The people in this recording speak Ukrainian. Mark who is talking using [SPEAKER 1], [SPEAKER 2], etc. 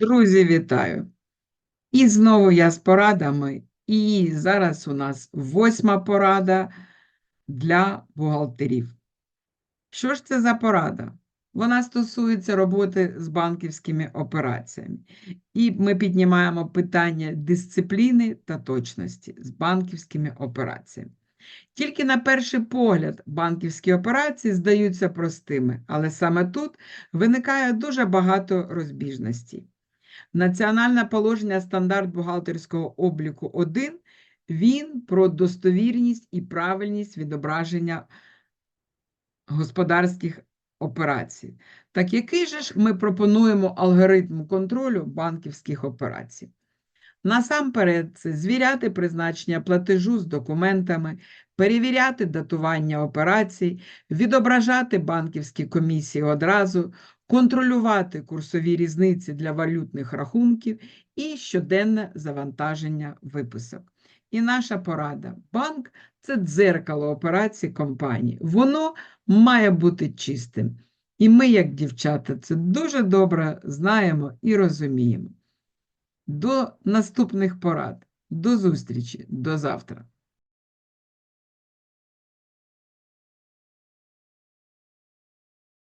[SPEAKER 1] Друзі, вітаю! І знову я з порадами. І зараз у нас восьма порада для бухгалтерів. Що ж це за порада? Вона стосується роботи з банківськими операціями. І ми піднімаємо питання дисципліни та точності з банківськими операціями. Тільки на перший погляд банківські операції здаються простими, але саме тут виникає дуже багато розбіжностей. Національне положення стандарт бухгалтерського обліку 1, він про достовірність і правильність відображення господарських операцій. Так який же ж ми пропонуємо алгоритм контролю банківських операцій? Насамперед, це звіряти призначення платежу з документами, перевіряти датування операцій, відображати банківські комісії одразу, контролювати курсові різниці для валютних рахунків і щоденне завантаження виписок. І наша порада. Банк це дзеркало операцій компанії. Воно має бути чистим. І ми, як дівчата, це дуже добре знаємо і розуміємо. До наступних порад. До зустрічі, до завтра.